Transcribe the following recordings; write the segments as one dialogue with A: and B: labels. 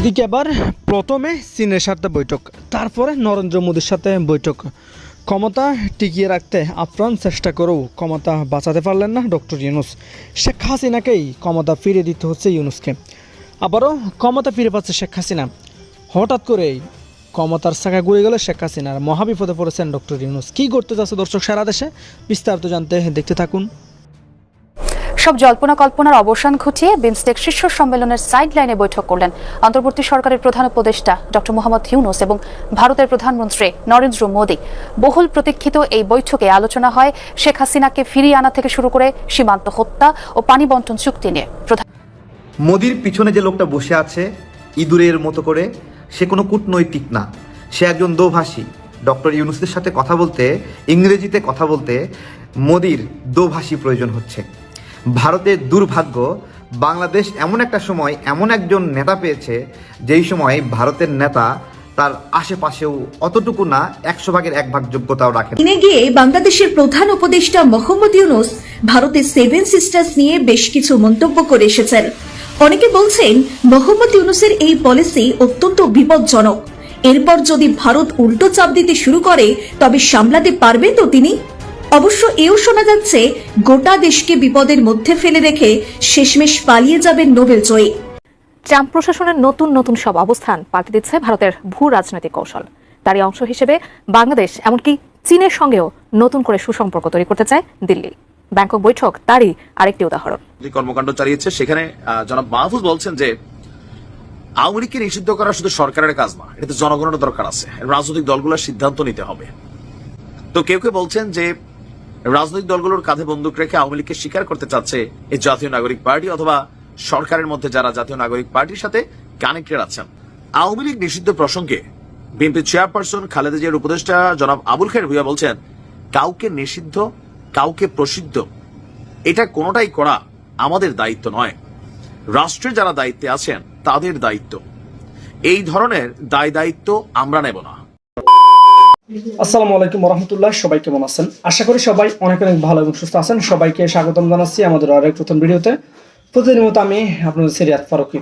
A: এদিকে আবার প্রথমে চীনের সাথে বৈঠক, তারপরে নরেন্দ্র মোদীর সাথে বৈঠক। ক্ষমতা টিকিয়ে রাখতে আপ্রাণ চেষ্টা করেও ক্ষমতা বাঁচাতে পারলেন না ডক্টর ইউনুস। শেখ হাসিনাকেই ক্ষমতা ফিরে দিতে হচ্ছে ইউনুসকে। আবারও ক্ষমতা ফিরে পাচ্ছে শেখ হাসিনা। হঠাৎ করেই ক্ষমতার শাখা ঘুরে গেল শেখ হাসিনার মহাবিপদে পড়েছেন ডক্টর ইউনুস। কী করতে চাচ্ছে দর্শক, সারা দেশে বিস্তারিত জানতে দেখতে থাকুন।
B: সব জল্পনা কল্পনার অবসান ঘটিয়ে বিমস্টেক শীর্ষ সম্মেলনের সাইড লাইনে বৈঠক করলেন অন্তর্বর্তী সরকারের প্রধান উপদেষ্টা ডক্টর মোহাম্মদ ইউনুস এবং ভারতের প্রধানমন্ত্রী নরেন্দ্র মোদী। বহুল প্রতীক্ষিত এই বৈঠকে আলোচনা হয় শেখ হাসিনাকে ফিরিয়ে আনা থেকে শুরু করে সীমান্ত হত্যা ও পানি বন্টন চুক্তি নিয়ে।
C: মোদির পিছনে যে লোকটা বসে আছে, ইঁদুরের মতো করে, সে কোনো কূটনৈতিক না। সে একজন দোভাষী। ডক্টর ইউনুসের সাথে কথা বলতে, ইংরেজিতে কথা বলতে মোদির দোভাষী প্রয়োজন হচ্ছে। ভারতের দুর্ভাগ্য, বাংলাদেশ এমন একটা সময় এমন একজন নেতা পেয়েছে, যেই সময় ভারতের নেতা তার আশেপাশেও অতটুকু না, একশো ভাগের এক ভাগ যোগ্যতাও রাখেন।
D: চীনে গিয়ে বাংলাদেশের প্রধান উপদেষ্টা মোহাম্মদ ইউনুস ভারতের সেভেন সিস্টার্স নিয়ে বেশ কিছু মন্তব্য করে এসেছেন। অনেকে বলছেন, মোহাম্মদ ইউনুসের এই পলিসি অত্যন্ত বিপজ্জনক। এরপর যদি ভারত উল্টো চাপ দিতে শুরু করে, তবে সামলাতে পারবেন তো তিনি? অবশ্য এও শোনা যাচ্ছে গোটা দেশকে বিপদের মধ্যে ফেলে রেখে শেষমেশ পালিয়ে যাবেন নোবেল জয়ী।
B: ট্রাম্প প্রশাসনের নতুন নতুন সব অবস্থান পাল্টে দিচ্ছে ভারতের ভূ রাজনৈতিক কৌশল। তারই অংশ হিসেবে বাংলাদেশ এমনকি চীনের সঙ্গেও নতুন করে সুসম্পর্ক তৈরি করতে চায় দিল্লি। ব্যাংকক বৈঠক তারই আরেকটি উদাহরণ।
E: যে কর্মকাণ্ড চালিয়েছে সেখানে আহ, জনাব মাহফুজ বলছেন যে আওয়ামী লীগকে নিষিদ্ধ করা শুধু সরকারের কাজ না এটাতে জনগণের দরকার আছে। রাজনৈতিক দলগুলোর সিদ্ধান্ত নিতে হবে। তো কেউ কেউ বলছেন যে রাজনৈতিক দলগুলোর কাঁধে বন্দুক রেখে আওয়ামী লীগকে স্বীকার করতে চাচ্ছে এই জাতীয় নাগরিক পার্টি অথবা সরকারের মধ্যে যারা জাতীয় নাগরিক পার্টির সাথে কানেক্টেড আছেন। আওয়ামী লীগ নিষিদ্ধ প্রসঙ্গে বিএনপি চেয়ারপারসন খালেদা জিয়ার উপদেষ্টা জনাব আবুল খের ভুইয়া বলছেন, কাউকে নিষিদ্ধ, কাউকে প্রসিদ্ধ, এটা কোনোটাই করা আমাদের দায়িত্ব নয়। রাষ্ট্রের যারা দায়িত্বে আছেন, তাদের দায়িত্ব। এই ধরনের দায় দায়িত্ব আমরা নেব না।
A: আসসালামু আলাইকুম রহমতুল্লাহ সবাই কেমন আছেন? আশা করি সবাই অনেক অনেক ভালো এবং সুস্থ আছেন। সবাইকে স্বাগতম জানাচ্ছি আমাদের আরেক নতুন ভিডিওতে। প্রতিদিন মতো আমি আপনাদের সিরিয়াত ফারুকি।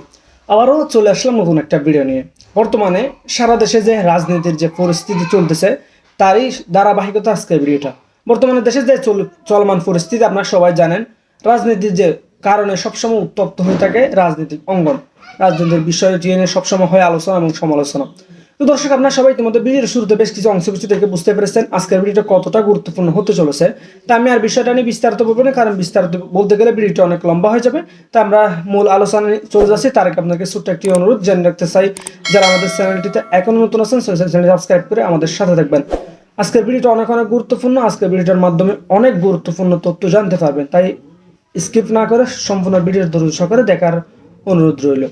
A: আবারও চলে আসলাম নতুন একটা ভিডিও নিয়ে। বর্তমানে সারা দেশে যে রাজনীতির যে পরিস্থিতি চলতেছে, তারই ধারাবাহিকতা আজকে ভিডিওটা। বর্তমানে দেশে যে চল- চলমান পরিস্থিতি, আপনারা সবাই জানেন, রাজনীতির যে কারণে সবসময় উত্তপ্ত হয়ে থাকে রাজনৈতিক অঙ্গন। রাজনীতির বিষয়টি নিয়ে সবসময় হয় আলোচনা এবং সমালোচনা। তো দর্শক, আপনার সবাই ইতিমধ্যে ভিডিওর শুরুতে বেশ কিছু অংশ কিছু থেকে বুঝতে পেরেছেন আজকের ভিডিওটা কতটা গুরুত্বপূর্ণ হতে চলেছে। তা আমি আর বিষয়টা নিয়ে বিস্তারিত বলব না, কারণ বিস্তারিত বলতে গেলে ভিডিওটা অনেক লম্বা হয়ে যাবে। তা আমরা মূল আলোচনায় চলে যাচ্ছি। তার আগে আপনাকে ছোট্ট একটি অনুরোধ জেনে রাখতে চাই, যারা আমাদের চ্যানেলটিতে এখনও নতুন আছেন চ্যানেল সাবস্ক্রাইব করে আমাদের সাথে থাকবেন। আজকের ভিডিওটা অনেক অনেক গুরুত্বপূর্ণ। আজকের ভিডিওটার মাধ্যমে অনেক গুরুত্বপূর্ণ তথ্য জানতে পারবেন। তাই স্কিপ না করে সম্পূর্ণ ভিডিওর ধৈর্য সহকারে দেখার অনুরোধ রইল।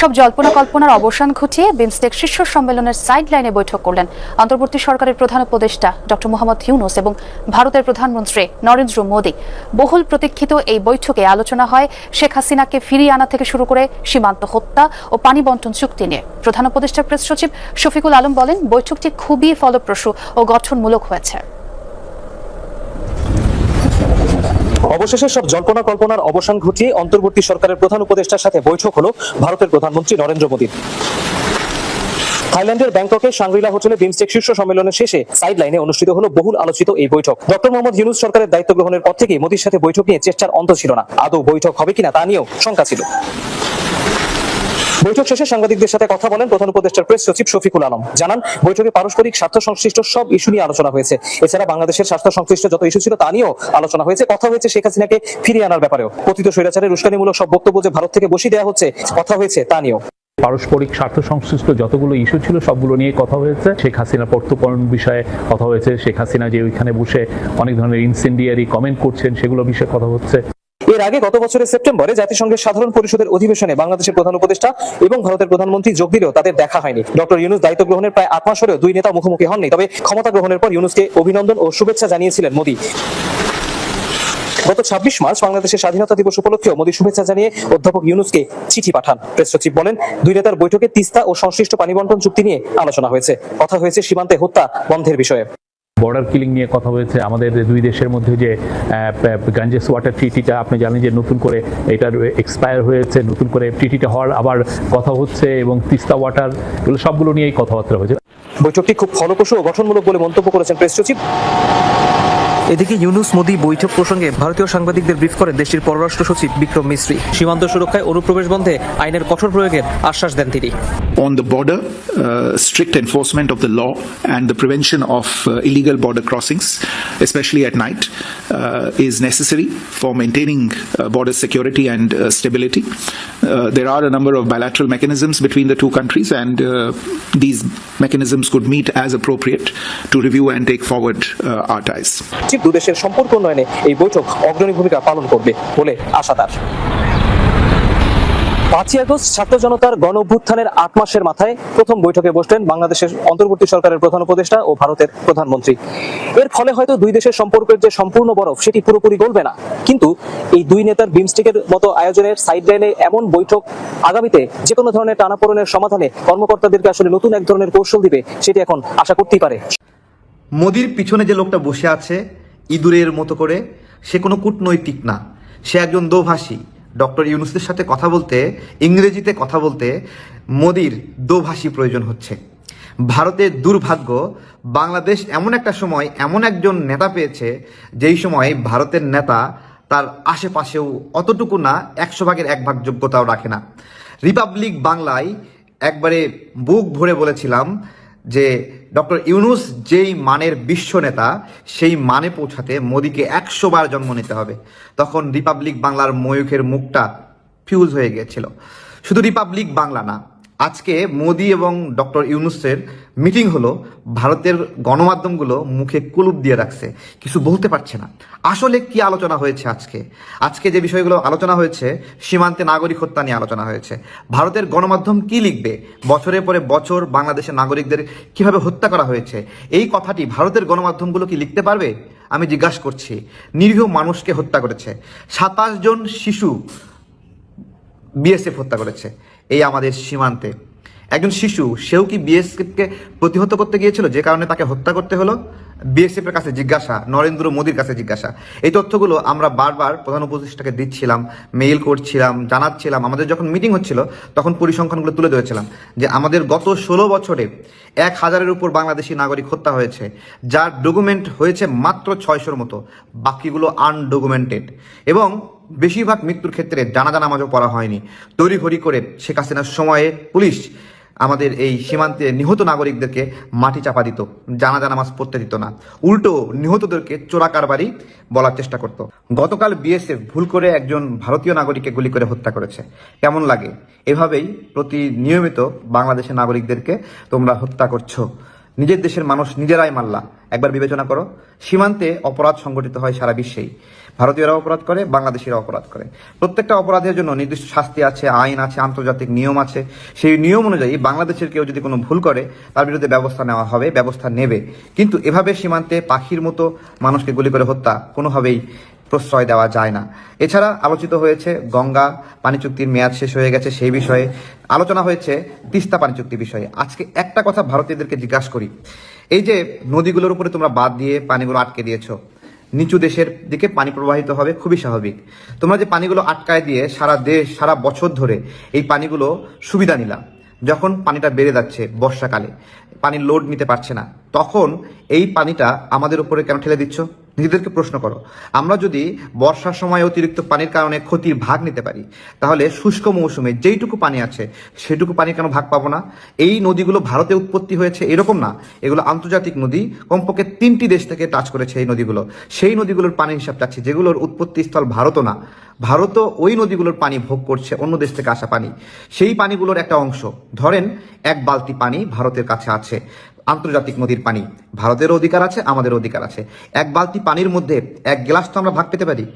B: সব জল্পনা কল্পনার অবসান ঘটিয়ে বিমস্টেক শীর্ষ সম্মেলনের সাইড লাইনে বৈঠক করলেন অন্তর্বর্তী সরকারের প্রধান উপদেষ্টা ডক্টর মোহাম্মদ ইউনুস এবং ভারতের প্রধানমন্ত্রী নরেন্দ্র মোদী। বহুল প্রতীক্ষিত এই বৈঠকে আলোচনা হয় শেখ হাসিনাকে ফিরিয়ে আনা থেকে শুরু করে সীমান্ত হত্যা ও পানি বন্টন চুক্তি নিয়ে। প্রধান উপদেষ্টার প্রেস সচিব শফিকুল আলম বলেন, বৈঠকটি খুবই ফলপ্রসূ ও গঠনমূলক হয়েছে।
F: অবশেষে সব জল্পনা কল্পনার অবসান ঘটিয়ে অন্তর্বর্তী সরকারের প্রধান উপদেষ্টার সাথে বৈঠক হলো ভারতের প্রধানমন্ত্রী নরেন্দ্র মোদীর। থাইল্যান্ডের ব্যাংককে সাংরিলা হোটেলে বিমস্টেক শীর্ষ সম্মেলনের শেষে সাইড লাইনে অনুষ্ঠিত হলো বহুল আলোচিত এই বৈঠক। ডক্টর মোহাম্মদ ইউনুস সরকারের দায়িত্ব গ্রহণের পর থেকে মোদীর সাথে বৈঠক নিয়ে চেষ্টার অন্ত ছিল না। আদৌ বৈঠক হবে কিনা তা নিয়েও শঙ্কা ছিল। বৈঠক শেষে সাংবাদিকদের সাথে কথা বলেন প্রধান উপদেষ্টার প্রেস সচিব শফিকুল আলম। জানান, বৈঠকে পারস্পরিক স্বার্থ সংশ্লিষ্ট সব ইস্যু নিয়ে আলোচনা হয়েছে। এছাড়া বাংলাদেশের স্বার্থ সংশ্লিষ্ট যত ইস্যু ছিল তা নিয়েও আলোচনা হয়েছে। কথা হয়েছে শেখ হাসিনাকে ফিরিয়ে আনার ব্যাপারেও। কথিত স্বৈরাচারের উস্কানিমূলক সব বক্তব্য যে ভারত থেকে বসিয়ে দেওয়া হচ্ছে, কথা হয়েছে তা নিয়েও।
G: পারস্পরিক স্বার্থ সংশ্লিষ্ট যতগুলো ইস্যু ছিল, সবগুলো নিয়ে কথা হয়েছে। শেখ হাসিনা প্রত্যর্পণ বিষয়ে কথা হয়েছে। শেখ হাসিনা যে ওইখানে বসে অনেক ধরনের ইনসেন্ডিয়ারি কমেন্ট করছেন, সেগুলো বিষয়ে কথা হচ্ছে।
F: এর আগে গত বছরের সেপ্টেম্বরে জাতিসংঘের সাধারণ পরিষদের অধিবেশনে বাংলাদেশের প্রধান উপদেষ্টা এবং ভারতের প্রধানমন্ত্রী যোগ দিলেও তাদের দেখা হয়নি। ডক্টর ইউনুস দায়িত্ব গ্রহণের প্রায় আট মাস হলেও দুই নেতা মুখোমুখি হননি। তবে ক্ষমতা গ্রহণের পর ইউনুসকে অভিনন্দন ও শুভেচ্ছা জানিয়েছিলেন মোদী। গত ছাব্বিশ মার্চ বাংলাদেশের স্বাধীনতা দিবস উপলক্ষে মোদী শুভেচ্ছা জানিয়ে অধ্যাপক ইউনুসকে চিঠি পাঠান। প্রেস সচিব বলেন, দুই নেতার বৈঠকে তিস্তা ও সংশ্লিষ্ট পানি বন্টন চুক্তি নিয়ে আলোচনা হয়েছে। কথা হয়েছে সীমান্তে হত্যা বন্ধের বিষয়ে।
G: বর্ডার কিলিং নিয়ে কথা হয়েছে। আমাদের দুই দেশের মধ্যে যে গাঞ্জেস ওয়াটার ট্রিটিটা আপনি জানেন যে নতুন করে এটার এক্সপায়ার হয়েছে, নতুন করে ট্রিটিটা হওয়ার আবার কথা হচ্ছে এবং তিস্তা ওয়াটার এগুলো সবগুলো নিয়েই কথাবার্তা হয়েছে।
F: বৈঠকটি খুব ফলপ্রসূ ও গঠনমূলক বলে মন্তব্য করেছেন প্রেস সচিব এদিকে ইউনুস মোদী বৈঠক প্রসঙ্গে ভারতীয় সাংবাদিকদের ব্রিফ করেন দেশটির পররাষ্ট্র সচিব বিক্রম মিশ্রি সীমান্ত সুরক্ষায় অনুপ্রবেশ বন্ধে আইনের কঠোর প্রয়োগের আশ্বাস দেন তিনি।
H: On the border strict enforcement of the law and the prevention of illegal border crossings specially at night is necessary for maintaining border security and stability there are a number of bilateral mechanisms between the two countries and these mechanisms could meet as appropriate to review and take forward আর্টাইজ
F: সচিব দুদেশের সম্পর্ক উন্নয়নে এই বৈঠক অগ্রণী ভূমিকা পালন করবে বলে আশা তার। পাঁচই আগস্ট ছাত্র জনতার গণ অভ্যুত্থানের আট মাসের মাথায় প্রথম বৈঠকে বসলেন বাংলাদেশের অন্তর্বর্তী সরকারের প্রধান উপদেষ্টা ও ভারতের প্রধানমন্ত্রী। এর ফলে হয়তো দুই দেশের সম্পর্কের যে সম্পূর্ণ বরফ সেটি পুরোপুরি গলবে না। কিন্তু এই দুই নেতার বিমস্টিকের মতো আয়োজনের সাইডলাইনে এমন বৈঠক আগামীতে যে কোনো ধরনের টানাপোড়নের সমাধানে কর্মকর্তাদেরকে আসলে নতুন এক ধরনের কৌশল দিবে, সেটি এখন আশা করতেই পারে।
C: মোদির পিছনে যে লোকটা বসে আছে ইঁদুরের মতো করে, সে কোনো কূটনৈতিক না। সে একজন দোভাষী। ডক্টর ইউনুসের সাথে কথা বলতে, ইংরেজিতে কথা বলতে মোদির দোভাষী প্রয়োজন হচ্ছে। ভারতের দুর্ভাগ্য, বাংলাদেশ এমন একটা সময়, এমন একজন নেতা পেয়েছে, যেই সময় ভারতের নেতা তার আশেপাশেও অতটুকু না, একশো ভাগের এক ভাগ যোগ্যতাও রাখে না। রিপাবলিক বাংলায় একবারে বুক ভরে বলেছিলাম যে ডক্টর ইউনুস যেই মানের বিশ্ব নেতা, সেই মানে পৌঁছাতে মোদীকে একশো বার জন্ম নিতে হবে। তখন রিপাবলিক বাংলার ময়ূখের মুখটা ফিউজ হয়ে গিয়েছিল শুধু রিপাবলিক বাংলা না আজকে মোদি এবং ডক্টর ইউনুসের মিটিং হলো ভারতের গণমাধ্যমগুলো মুখে কুলুপ দিয়ে রাখছে। কিছু বলতে পারছে না। আসলে কি আলোচনা হয়েছে আজকে? আজকে যে বিষয়গুলো আলোচনা হয়েছে, সীমান্তে নাগরিক হত্যা নিয়ে আলোচনা হয়েছে। ভারতের গণমাধ্যম কি লিখবে? বছরের পরে বছর বাংলাদেশের নাগরিকদের কীভাবে হত্যা করা হয়েছে? এই কথাটি ভারতের গণমাধ্যমগুলো কি লিখতে পারবে? আমি জিজ্ঞাসা করছি। নিরীহ মানুষকে হত্যা করেছে। সাতাশ জন শিশু বিএসএফ হত্যা করেছে এই আমাদের সীমান্তে। একজন শিশু, সেও কি বিএসএফকে প্রতিহত করতে গিয়েছিল? যে কারণে তাকে হত্যা করতে হলো? বিএসএফের কাছে জিজ্ঞাসা, নরেন্দ্র মোদীর কাছে জিজ্ঞাসা। এই তথ্যগুলো আমরা বারবার প্রধান উপদেষ্টাকে দিচ্ছিলাম মেইল করছিলাম, জানাচ্ছিলাম। আমাদের যখন মিটিং হচ্ছিল, তখন পরিসংখ্যানগুলো তুলে ধরেছিলাম যে আমাদের গত ষোলো বছরে এক হাজারের উপর বাংলাদেশি নাগরিক হত্যা হয়েছে, যার ডকুমেন্ট হয়েছে মাত্র ছয়শোর মতো। বাকিগুলো আনডকুমেন্টেড এবং বেশিরভাগ মৃত্যুর ক্ষেত্রে জানাজা নামাজও পড়া হয়নি। তড়িঘড়ি করে শেখ হাসিনার সময়ে পুলিশ আমাদের এই সীমান্তে নিহত নাগরিকদেরকে মাটি চাপা দিত জানাজা নামাজ পড়তে দিত না। উল্টো নিহতদেরকে চোরা কারবারি বলার চেষ্টা করত। গতকাল বিএসএফ ভুল করে একজন ভারতীয় নাগরিককে গুলি করে হত্যা করেছে। কেমন লাগে? এভাবেই প্রতি নিয়মিত বাংলাদেশের নাগরিকদেরকে তোমরা হত্যা করছ। নিজের দেশের মানুষ নিজেরাই মাল্লা। একবার বিবেচনা করো, সীমান্তে অপরাধ সংগঠিত হয় সারা বিশ্বেই। ভারতীয়রা অপরাধ করে, বাংলাদেশিরা অপরাধ করে। প্রত্যেকটা অপরাধের জন্য নির্দিষ্ট শাস্তি আছে, আইন আছে, আন্তর্জাতিক নিয়ম আছে। সেই নিয়ম অনুযায়ী বাংলাদেশের কেউ যদি কোনো ভুল করে, তার বিরুদ্ধে ব্যবস্থা নেওয়া হবে, ব্যবস্থা নেবে। কিন্তু এভাবে সীমান্তে পাখির মতো মানুষকে গুলি করে হত্যা কোনোভাবেই প্রশ্রয় দেওয়া যায় না। এছাড়া আলোচিত হয়েছে, গঙ্গা পানি চুক্তির মেয়াদ শেষ হয়ে গেছে সেই বিষয়ে। আলোচনা হয়েছে তিস্তা পানি চুক্তি বিষয়ে। আজকে একটা কথা ভারতীয়দেরকে জিজ্ঞাসা করি। এই যে নদীগুলোর উপরে তোমরা বাদ দিয়ে পানিগুলো আটকে দিয়েছ নিচু দেশের দিকে পানি প্রবাহিত হবে, খুবই স্বাভাবিক। তোমরা যে পানিগুলো আটকায় দিয়ে সারা দেশ, সারা বছর ধরে এই পানিগুলো সুবিধা নিলাম। যখন পানিটা বেড়ে যাচ্ছে বর্ষাকালে, পানির লোড নিতে পারছে না, তখন এই পানিটা আমাদের উপরে কেন ঠেলে দিচ্ছ? নিজেদেরকে প্রশ্ন করো। আমরা যদি বর্ষার সময় অতিরিক্ত পানির কারণে ক্ষতির ভাগ নিতে পারি, তাহলে শুষ্ক মৌসুমে যেইটুকু পানি আছে, সেটুকু পানি কেন ভাগ পাবো না? এই নদীগুলো ভারতে উৎপত্তি হয়েছে এরকম না। এগুলো আন্তর্জাতিক নদী, কমপক্ষে তিনটি দেশ থেকে টাচ করেছে এই নদীগুলো। সেই নদীগুলোর পানি হিসাব চাচ্ছি, যেগুলোর উৎপত্তি স্থল ভারতও না। ভারতও ওই নদীগুলোর পানি ভোগ করছে অন্য দেশ থেকে আসা পানি। সেই পানিগুলোর একটা অংশ, ধরেন এক বালতি পানি ভারতের কাছে আছে। আন্তর্জাতিক নদীর পানি। ভারতেরও অধিকার আছে আমাদের অধিকার আছে। এক বালতি পানির মধ্যে এক গ্লাস তো আমরা ভাগ পেতে পারি।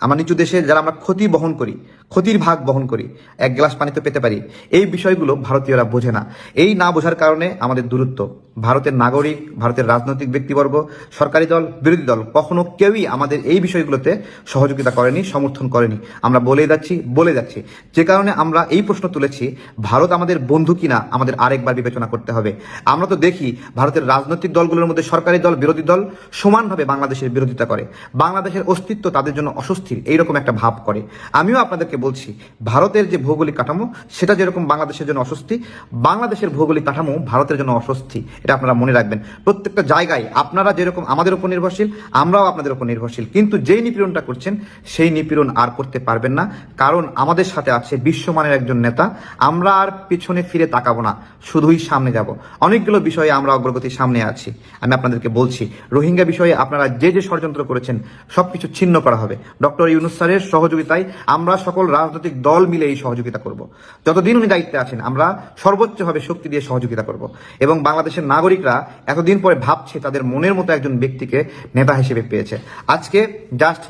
C: আমার নিচু দেশে যারা আমরা ক্ষতি বহন করি, ক্ষতির ভাগ বহন করি, এক গ্লাস পানি তো পেতে পারি। এই বিষয়গুলো ভারতীয়রা বোঝে না। এই না বোঝার কারণে আমাদের দূরত্ব। ভারতের নাগরিক, ভারতের রাজনৈতিক ব্যক্তিবর্গ, সরকারি দল, বিরোধী দল কখনো কেউই আমাদের এই বিষয়গুলোতে সহযোগিতা করেনি, সমর্থন করেনি। আমরা বলে যাচ্ছি বলে যাচ্ছি। যে কারণে আমরা এই প্রশ্ন তুলেছি, ভারত আমাদের বন্ধু কিনা আমাদের আরেকবার বিবেচনা করতে হবে। আমরা তো দেখি, ভারতের রাজনৈতিক দলগুলোর মধ্যে সরকারি দল, বিরোধী দল সমানভাবে বাংলাদেশের বিরোধিতা করে। বাংলাদেশের অস্তিত্ব তাদের জন্য অস্বস্তির, এইরকম একটা ভাব করে। আমিও আপনাদেরকে বলছি, ভারতের যে ভৌগোলিক কাঠামো, সেটা যেরকম বাংলাদেশের জন্য অস্বস্তি, বাংলাদেশের ভৌগোলিক কাঠামো ভারতের জন্য অস্বস্তি। এটা আপনারা মনে রাখবেন। প্রত্যেকটা জায়গায় আপনারা যেরকম আমাদের উপর নির্ভরশীল, আমরাও আপনাদের উপর নির্ভরশীল। কিন্তু যেই নিপীড়নটা করছেন, সেই নিপীড়ন আর করতে পারবেন না। কারণ আমাদের সাথে আছে বিশ্বমানের একজন নেতা। আমরা আর পিছনে ফিরে তাকাবো না, শুধুই সামনে যাব। অনেকগুলো বিষয়ে আমরা অগ্রগতির সামনে আছি। আমি আপনাদেরকে বলছি, রোহিঙ্গা বিষয়ে আপনারা যে যে ষড়যন্ত্র করেছেন, সবকিছু ছিন্ন করা হবে। ডক্টর ইউনুস স্যারের সহযোগিতায় আমরা সকল রাজনৈতিক দল মিলে এই সহযোগিতা করব। যতদিন উনি দায়িত্বে আছেন, আমরা সর্বোচ্চভাবে শক্তি দিয়ে সহযোগিতা করব। এবং বাংলাদেশের নাগরিকরা এতদিন পরে ভাবছে তাদের মনের মতো একজন ব্যক্তিকে নেতা হিসেবে পেয়েছে। আজকে জাস্ট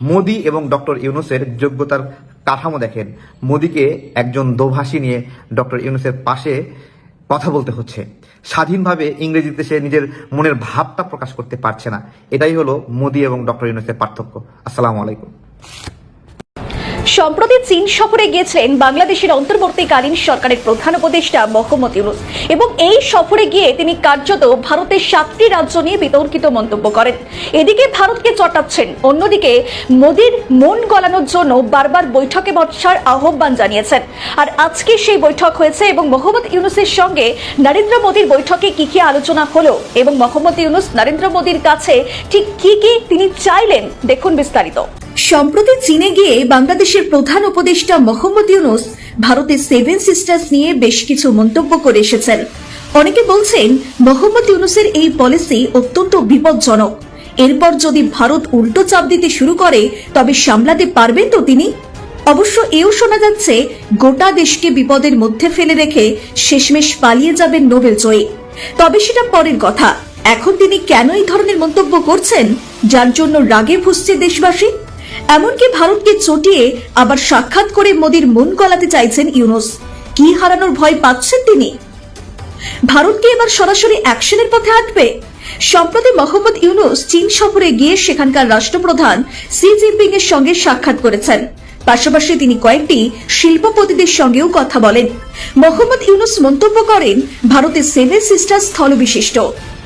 C: মোদি এবং ডক্টর ইউনুসের যোগ্যতার কাঠামো দেখেন। মোদিকে একজন দোভাষী নিয়ে ডক্টর ইউনুসের পাশে কথা বলতে হচ্ছে। স্বাধীনভাবে ইংরেজিতে সে নিজের মনের ভাবটা প্রকাশ করতে পারছে না। এটাই হলো মোদি এবং ডক্টর ইউনুসের পার্থক্য। আসসালামু আলাইকুম।
D: সম্প্রতি চীন সফরে গিয়েছেন বাংলাদেশের অন্তর্বর্তীকালীন সরকারের প্রধান উপদেষ্টা মোহাম্মদ ইউনুস। এবং এই সফরে গিয়ে তিনি কার্যত ভারতের সাতটি রাজ্য নিয়ে বিতর্কিত মন্তব্য করেন। এদিকে ভারতকে চটাচ্ছেন, অন্যদিকে মোদীর মন গলানোর জন্য বারবার বৈঠকে বসার আহ্বান জানিয়েছেন। আর আজকে সেই বৈঠক হয়েছে এবং মোহাম্মদ ইউনুসের সঙ্গে নরেন্দ্র মোদীর বৈঠকে কি কি আলোচনা হলো এবং মোহাম্মদ ইউনুস নরেন্দ্র মোদীর কাছে ঠিক কি কি তিনি চাইলেন, দেখুন বিস্তারিত। সম্প্রতি চীনে গিয়ে বাংলাদেশের প্রধান উপদেষ্টা মোহাম্মদ ইউনুস ভারতের সেভেন সিস্টার্স নিয়ে বেশ কিছু মন্তব্য করে এসেছেন। অনেকে বলছেন, মোহাম্মদ ইউনুসের এই পলিসি অত্যন্ত বিপজ্জনক। এরপর যদি ভারত উল্টো চাপ দিতে শুরু করে, তবে সামলাতে পারবেন তো তিনি? অবশ্য এও শোনা যাচ্ছে, গোটা দেশকে বিপদের মধ্যে ফেলে রেখে শেষমেশ পালিয়ে যাবেন নোবেল জয়ী। তবে সেটা পরের কথা। এখন তিনি কেন এই ধরনের মন্তব্য করছেন? যার জন্য রাগে ফুসছে দেশবাসী? এমনকি ভারতকে চটিয়ে আবার সাক্ষাৎ করে মোদির মন গলাতে চাইছেন ইউনুস। কি হারানোর ভয় পাচ্ছেন তিনি? ভারতকে এবার সরাসরি অ্যাকশনের পথে হাঁটবে? সম্প্রতি মোহাম্মদ ইউনুস চীন সফরে গিয়ে সেখানকার রাষ্ট্রপ্রধান সি জিনপিং এর সঙ্গে সাক্ষাৎ করেছেন। পাশাপাশি তিনি কয়েকটি শিল্পপতিদের সঙ্গেও কথা বলেন। মোহাম্মদ ইউনুস মন্তব্য করেন ভারতের সেভেন সিস্টার স্থলবিশিষ্ট।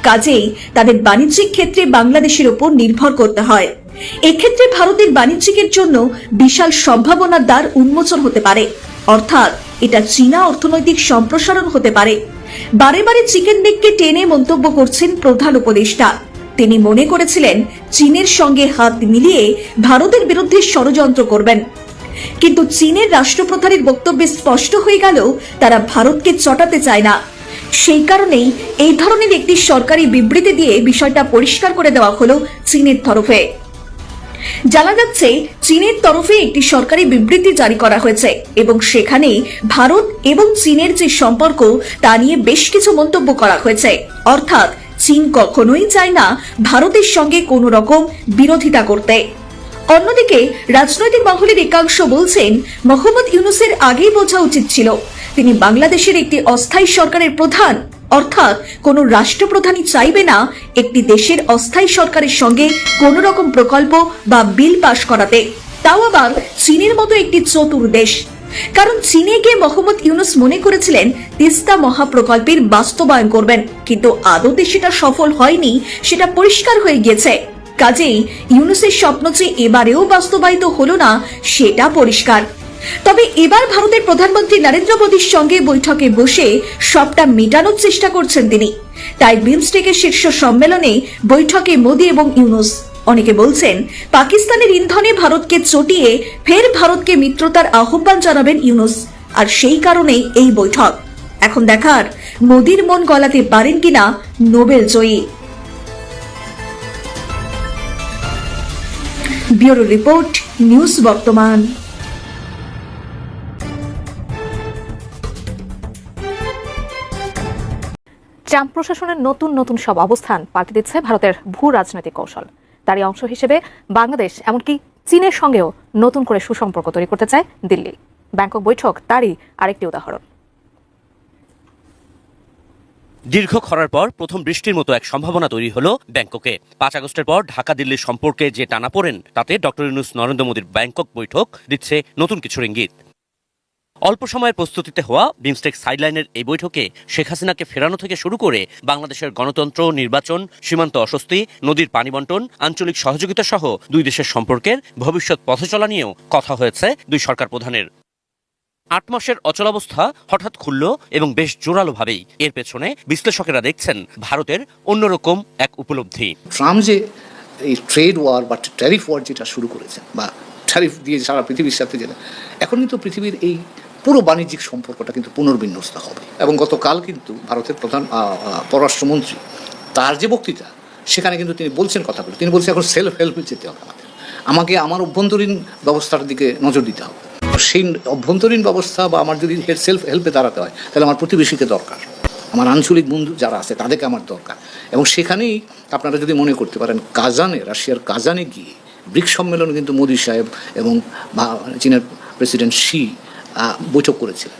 D: কাজেই তাদের বাণিজ্যিক ক্ষেত্রে বাংলাদেশের উপর নির্ভর করতে হয়। এক্ষেত্রে ভারতের বাণিজ্যিকের জন্য বিশাল সম্ভাবনার দ্বার উন্মোচন হতে পারে। অর্থাৎ এটা চীনা অর্থনৈতিক সম্প্রসারণ হতে পারে। বারে বারে চিকেন নেককে টেনে মন্তব্য করছেন প্রধান উপদেষ্টা। তিনি মনে করেছিলেন চীনের সঙ্গে হাত মিলিয়ে ভারতের বিরুদ্ধে ষড়যন্ত্র করবেন। কিন্তু চীনের রাষ্ট্রপ্রধানের বক্তব্যে স্পষ্ট হয়ে গেল তারা ভারতকে চটাতে চায় না। সেই কারণেই এই ধরনের একটি সরকারি বিবৃতি দিয়ে বিষয়টা পরিষ্কার করে দেওয়া হলো চীনের তরফে। জানা যাচ্ছে, চীনের তরফে একটি সরকারি বিবৃতি জারি করা হয়েছে এবং সেখানে ভারত এবং চীনের যে সম্পর্ক, তা নিয়ে বেশ কিছু মন্তব্য করা হয়েছে। অর্থাৎ, চীন কখনোই চায় না ভারতের সঙ্গে কোনো রকম বিরোধিতা করতে। অন্যদিকে, রাজনৈতিক মহলের একাংশ বলছেন, মোহাম্মদ ইউনুসের আগেই বোঝা উচিত ছিল তিনি বাংলাদেশের একটি অস্থায়ী সরকারের প্রধান। অর্থাৎ কোন রাষ্ট্রপ্রধানই চাইবে না একটি দেশের অস্থায়ী সরকারের সঙ্গে কোন রকম প্রকল্প বা বিল পাশ করাতে। তাও আবার চীনের মতো একটি চতুর দেশ। কারণ চীনে গিয়ে মোহাম্মদ ইউনুস মনে করেছিলেন, তিস্তা মহাপ্রকল্পের বাস্তবায়ন করবেন। কিন্তু আদতে সেটা সফল হয়নি, সেটা পরিষ্কার হয়ে গিয়েছে। কাজেই ইউনুসের স্বপ্ন যে এবারেও বাস্তবায়িত হলো না, সেটা পরিষ্কার। তবে এবার ভারতের প্রধানমন্ত্রী নরেন্দ্র মোদীর সঙ্গে বৈঠকে বসে সবটা মেটানোর চেষ্টা করছেন তিনি। তাই বিমস্টেকের শীর্ষ সম্মেলনে বৈঠকে মোদী এবং ইউনুস। অনেকে বলছেন, পাকিস্তানের ইন্ধনে ভারতকে চটিয়ে ফের ভারতকে মিত্রতার আহ্বান জানাবেন ইউনুস। আর সেই কারণেই এই বৈঠক। এখন দেখার, মোদীর মন গলাতে পারেন কিনা নোবেল জয়ী। Bureau report, news Bartaman.
B: Trump প্রশাসনের নতুন নতুন সব অবস্থান পাল্টে দিচ্ছে ভারতের ভূ রাজনৈতিক কৌশল। তারই অংশ হিসেবে বাংলাদেশ, এমনকি চীনের সঙ্গেও নতুন করে সুসম্পর্ক তৈরি করতে চায় দিল্লি। ব্যাংকক বৈঠক তারই আরেকটি উদাহরণ।
I: দীর্ঘ খরার পর প্রথম বৃষ্টির মতো এক সম্ভাবনা তৈরি হলো ব্যাংককে। পাঁচ আগস্টের পর ঢাকা দিল্লির সম্পর্কে যে টানা পড়েন, তাতে ডক্টর ইউনুস নরেন্দ্র মোদীর ব্যাংকক বৈঠক দিচ্ছে নতুন কিছুর ইঙ্গিত অল্প সময়ের প্রস্তুতিতে হওয়া বিমস্টেক সাইডলাইনের এই বৈঠকে শেখ হাসিনাকে ফেরানো থেকে শুরু করে বাংলাদেশের গণতন্ত্র, নির্বাচন, সীমান্ত অস্বস্তি, নদীর পানি বন্টন, আঞ্চলিক সহযোগিতা সহ দুই দেশের সম্পর্কের ভবিষ্যৎ পথচলা নিয়েও কথা হয়েছে দুই সরকার প্রধানের। আট মাসের অচলাবস্থা হঠাৎ খুলল এবং বেশ জোরালোভাবেই। এর পেছনে বিশ্লেষকেরা দেখছেন ভারতের অন্যরকম এক উপলব্ধি।
J: ট্রাম্প যে এই ট্রেড ওয়ার বা ট্যারিফ ওয়ার যেটা শুরু করেছেন বা ট্যারিফ দিয়ে সারা পৃথিবীর সাথে যেটা এখন কিন্তু পৃথিবীর এই পুরো বাণিজ্যিক সম্পর্কটা কিন্তু পুনর্বিন্যস্ত হবে। এবং গতকাল কিন্তু ভারতের প্রধান পররাষ্ট্রমন্ত্রী, তার যে বক্তৃতা, সেখানে কিন্তু তিনি বলছেন কথাগুলো। তিনি বলছেন, এখন সেলফ হেল্পে যেতে হবে আমাদের। আমাকে আমার অভ্যন্তরীণ ব্যবস্থার দিকে নজর দিতে হবে। সেই অভ্যন্তরীণ ব্যবস্থা বা আমার যদি সেলফ হেল্পে দাঁড়াতে হয়, তাহলে আমার প্রতিবেশীকে দরকার। আমার আঞ্চলিক বন্ধু যারা আছে, তাদেরকে আমার দরকার। এবং সেখানেই আপনারা যদি মনে করতে পারেন, কাজানে, রাশিয়ার কাজানে গিয়ে ব্রিক্স সম্মেলনে কিন্তু মোদী সাহেব এবং চীনের প্রেসিডেন্ট শি বৈঠক করেছিলেন।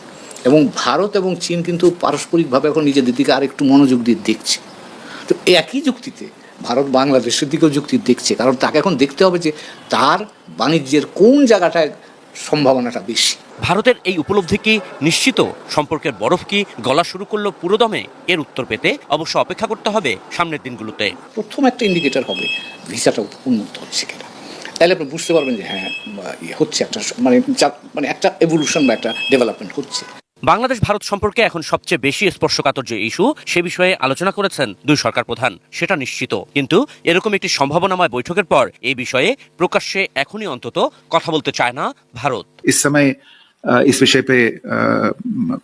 J: এবং ভারত এবং চীন কিন্তু পারস্পরিকভাবে এখন নিজেদের দিকে আরেকটু মনোযোগ দিয়ে দেখছে। তো একই যুক্তিতে ভারত বাংলাদেশের দিকেও যুক্তি দেখছে। কারণ তাকে এখন দেখতে হবে যে তার বাণিজ্যের কোন জায়গাটায় সম্ভাবনাটা বেশি।
I: ভারতের এই উপলব্ধি কি নিশ্চিত? সম্পর্কের বরফ কি গলা শুরু করল পুরোদমে? এর উত্তর পেতে অবশ্য অপেক্ষা করতে হবে সামনের দিনগুলোতে।
J: প্রথম একটা ইন্ডিকেটর হবে ভিসাটা উন্মুক্ত হচ্ছে কিনা। তাহলে আপনি বুঝতে পারবেন যে হ্যাঁ হচ্ছে একটা মানে মানে একটা এভলিউশন বা একটা ডেভেলপমেন্ট হচ্ছে।
I: বাংলাদেশ ভারত সম্পর্কে এখন সবচেয়ে বেশি স্পর্শকাতর যে ইস্যু সে বিষয়ে আলোচনা করেছেন দুই সরকার প্রধান সেটা নিশ্চিত। কিন্তু এরকম একটি সম্ভাবনাময় বৈঠকের পর এই বিষয়ে প্রকাশ্যে এখনই অন্তত কথা বলতে চায় না ভারত।
H: ইস সময় इस विषय पे अ,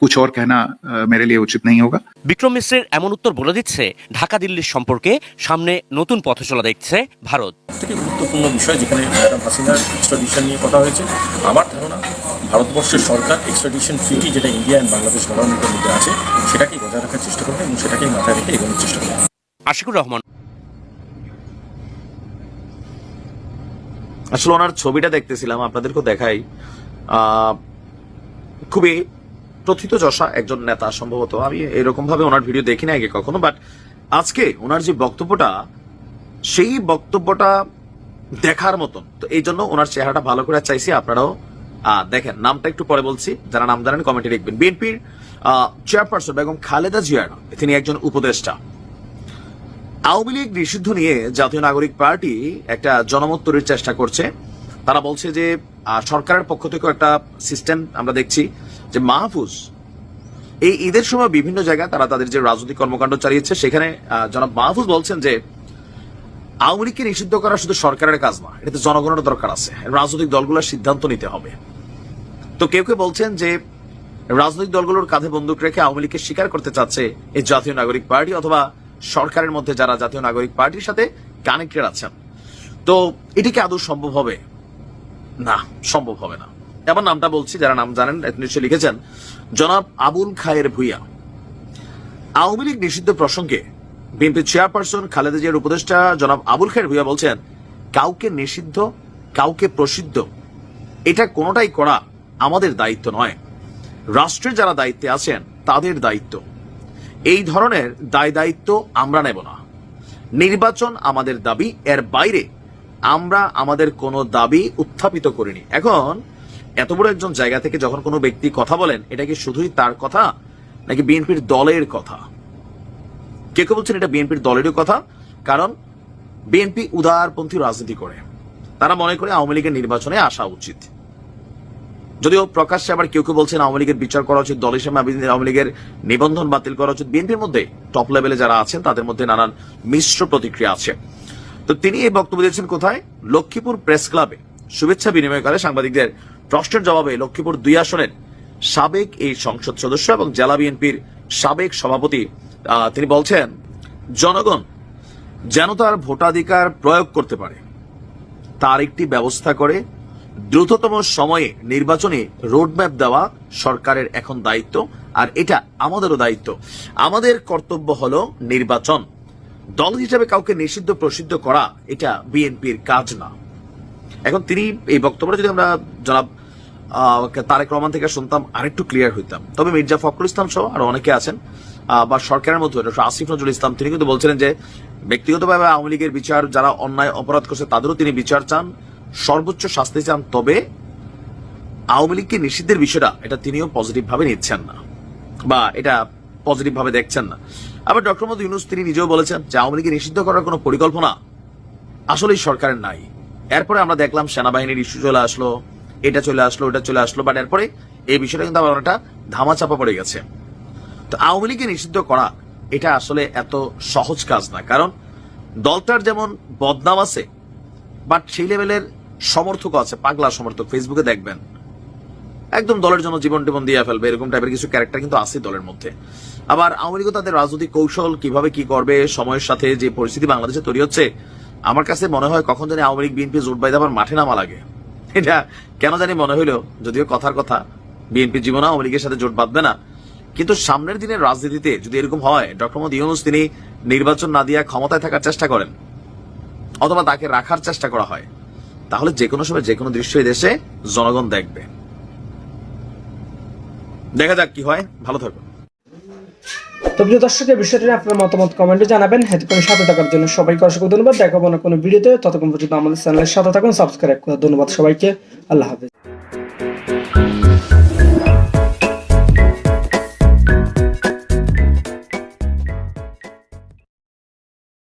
H: कुछ और कहना अ, मेरे लिए उचित नहीं होगा
I: বিক্রম মিশ্রের এমন উত্তর বলে দিচ্ছে ঢাকা দিল্লির সম্পর্কে সামনে নতুন পথচলা দেখছে ভারত
K: থেকে গুরুত্বপূর্ণ বিষয় যেখানে ম্যাডাম হাসিনার এক্সট্রাডিশন নিয়ে কথা হয়েছে আমার ধারণা ভারতবর্ষের সরকার এক্সট্রাডিশন ট্রিটি যেটা ইন্ডিয়া অ্যান্ড বাংলাদেশ গভর্নমেন্টের মধ্যে আছে সেটাকেই বজায় রাখার চেষ্টা করবে এবং সেটাকেই মাথায় রেখে এগোনোর চেষ্টা করবে
I: আশিকুর রহমান
E: আসলে ওনার ছবিটা দেখতেছিলাম আপনাদেরকেও দেখাই আহ, খুবই প্রথিত যশা একজন নেতা সম্ভবত। আমি এরকম ভাবে ওনার ভিডিও দেখি না আগে কখনো বাট আজকে ওনার যে বক্তব্যটা, সেই বক্তব্যটা দেখার মতন। তো এই জন্য ওনার চেহারাটা ভালো করে চাইছি আপনারাও দেখেন, নামটা একটু পরে বলছি, যারা নাম জানেন কমেন্টে লিখবেন। বিএনপির চেয়ারপারসন বেগম খালেদা জিয়ার, তিনি একজন উপদেষ্টা। আওয়ামী লীগ নিষিদ্ধ নিয়ে জাতীয় নাগরিক পার্টি একটা জনমত তৈরির চেষ্টা করছে। তারা বলছে যে সরকারের পক্ষ থেকে একটা সিস্টেম আমরা দেখছি যে মাহফুজ, এই ঈদের সময় বিভিন্ন জায়গায় তারা তাদের যে রাজনৈতিক কর্মকাণ্ড চালিয়েছে, সেখানে জনাব মাহফুজ বলছেন যে, আওয়ামী লীগকে নিষিদ্ধ করা শুধু সরকারের কাজ না, এটাতে জনগণের দরকার আছে। রাজনৈতিক দলগুলোর সিদ্ধান্ত নিতে হবে। তো কেউ কেউ বলছেন যে, রাজনৈতিক দলগুলোর কাঁধে বন্দুক রেখে আওয়ামী লীগকে স্বীকার করতে চাচ্ছে এই জাতীয় নাগরিক পার্টি অথবা সরকারের মধ্যে যারা জাতীয় নাগরিক পার্টির সাথে কানেক্টেড আছেন। তো এটা কি আদৌ সম্ভব হবে? না, সম্ভব হবে না। এবার নামটা বলছি, যারা নাম জানেন নিশ্চয়ই লিখেছেন। জনাব আবুল খায়ের ভুইয়া। আওয়ামী লীগ নিষিদ্ধ প্রসঙ্গে বিএনপি চেয়ারপারসন খালেদা জিয়ার উপদেষ্টা জনাব আবুল খায়ের ভুইয়া বলছেন, কাউকে নিষিদ্ধ, কাউকে প্রসিদ্ধ, এটা কোনোটাই করা আমাদের দায়িত্ব নয়। রাষ্ট্রের যারা দায়িত্বে আছেন, তাদের দায়িত্ব। এই ধরনের দায় দায়িত্ব আমরা নেব না। নির্বাচন আমাদের দাবি, এর বাইরে আমরা আমাদের কোনো দাবি উত্থাপিত করিনি। এখন, এত বড় একজন জায়গা থেকে যখন কোনো ব্যক্তি কথা বলেন, এটা কি শুধুই তার কথা? নাকি বিএনপির দলের কথা? কে কে বলছেন এটা বিএনপির দলেরই কথা? কারণ, বিএনপি উদারপন্থী রাজনীতি করে। তারা মনে করে আওয়ামী লীগের নির্বাচনে আসা উচিত। যদিও প্রকাশ্যে আবার কেউ কেউ বলছেন আওয়ামী লীগের বিচার করা উচিত দল হিসেবে আওয়ামী লীগের নিবন্ধন বাতিল করা উচিত। বিএনপির মধ্যে টপ লেভেলে যারা আছেন, তাদের মধ্যে নানান মিশ্র প্রতিক্রিয়া আছে। তো তিনি এই বক্তব্য দিয়েছেন কোথায়? লক্ষ্মীপুর প্রেস ক্লাবে। শুভেচ্ছা বিনিময়কালে সাংবাদিকদের প্রশ্নের জবাবে লক্ষ্মীপুর দুই আসনের সাবেক এই সংসদ সদস্য এবং জেলা বিএনপির সাবেক সভাপতি তিনি বলছেন, জনগণ যেন তার ভোটাধিকার প্রয়োগ করতে পারে, তার একটি ব্যবস্থা করে দ্রুততম সময়ে নির্বাচনে রোডম্যাপ দেওয়া সরকারের এখন দায়িত্ব, আর এটা আমাদেরও দায়িত্ব। আমাদের কর্তব্য হলো নির্বাচন। দল হিসাবে কাউকে নিষিদ্ধ প্রসিদ্ধ করা এটা বিএনপির কাজ না। এখন তিনি এই বক্তব্যটা যদি আমরা জনাব তারেক রহমান থেকে শুনতাম, আরেকটু ক্লিয়ার হইতাম। তবে মির্জা ফখরুল ইসলাম সহ আরও অনেকে আছেন বা সরকারের মধ্যে আসিফ নজরুল ইসলাম, তিনি কিন্তু বলছিলেন যে ব্যক্তিগতভাবে আওয়ামী লীগের বিচার যারা অন্যায় অপরাধ করছে তাদেরও তিনি বিচার চান, সর্বোচ্চ শাস্তি চান, তবে আওয়ামী লীগকে নিষিদ্ধের বিষয়টা এটা তিনিও পজিটিভ ভাবে নিচ্ছেন না। বা এটা পজিটিভ ভাবে দেখছেন না। আবার ডক্টর মোহাম্মদ ইউনুস, তিনি নিজেও বলেছেন যে আওয়ামী লীগকে নিষিদ্ধ করার কোনো পরিকল্পনা আসলেই সরকারের নাই। এরপরে আমরা দেখলাম সেনাবাহিনীর ইস্যু চলে আসলো, এটা চলে আসলো, ওটা চলে আসলো বাট এরপরে এই বিষয়টা কিন্তু আবার অনেকটা ধামাচাপা পড়ে গেছে। তো আওয়ামী লীগকে নিষিদ্ধ করা, এটা আসলে এত সহজ কাজ না। কারণ দলটার যেমন বদনাম আছে বাট সেই লেভেলের সমর্থক আছে, পাগলা সমর্থক ফেসবুকে দেখবেন। একদম দলের জন্য জীবন টিবন দিয়ে ফেলবে, এরকম টাইপের কিছু ক্যারেক্টার কিন্তু আছে দলের মধ্যে। আবার আওয়ামী লীগও তাদের রাজনৈতিক কৌশল কীভাবে কি করবে, সময়ের সাথে যে পরিস্থিতি বাংলাদেশে তৈরি হচ্ছে, আমার কাছে মনে হয় কখন জানি আওয়ামী লীগ, বিএনপি জোট বাইতে আবার মাঠে নামা লাগে। এটা কেন জানি মনে হইল যদিও কথার কথা, বিএনপি জীবনে আওয়ামী লীগের সাথে জোট বাঁধবে না। কিন্তু সামনের দিনের রাজনীতিতে যদি এরকম হয়, ডক্টর মোহাম্মদ ইউনুস তিনি নির্বাচন না দিয়ে ক্ষমতায় থাকার চেষ্টা করেন, অথবা তাকে রাখার চেষ্টা করা হয়, তাহলে যে কোনো সময় যে কোনো দৃশ্য দেশে জনগণ দেখবে। দেখা যাক কি হয়। ভালো থাকুন
A: তো প্রিয় দর্শক, এই বিষয়টি আপনার মতামত কমেন্টে জানাবেন। হেতক্ষণ সাথে থাকার জন্য সবাইকে অসংখ্য ধন্যবাদ। দেখাবো না কোনো ভিডিওতে। ততক্ষণ পর্যন্ত আমাদের চ্যানেলের সাথে থাকুন সাবস্ক্রাইব করে ধন্যবাদ সবাইকে। আল্লাহ হাফিজ।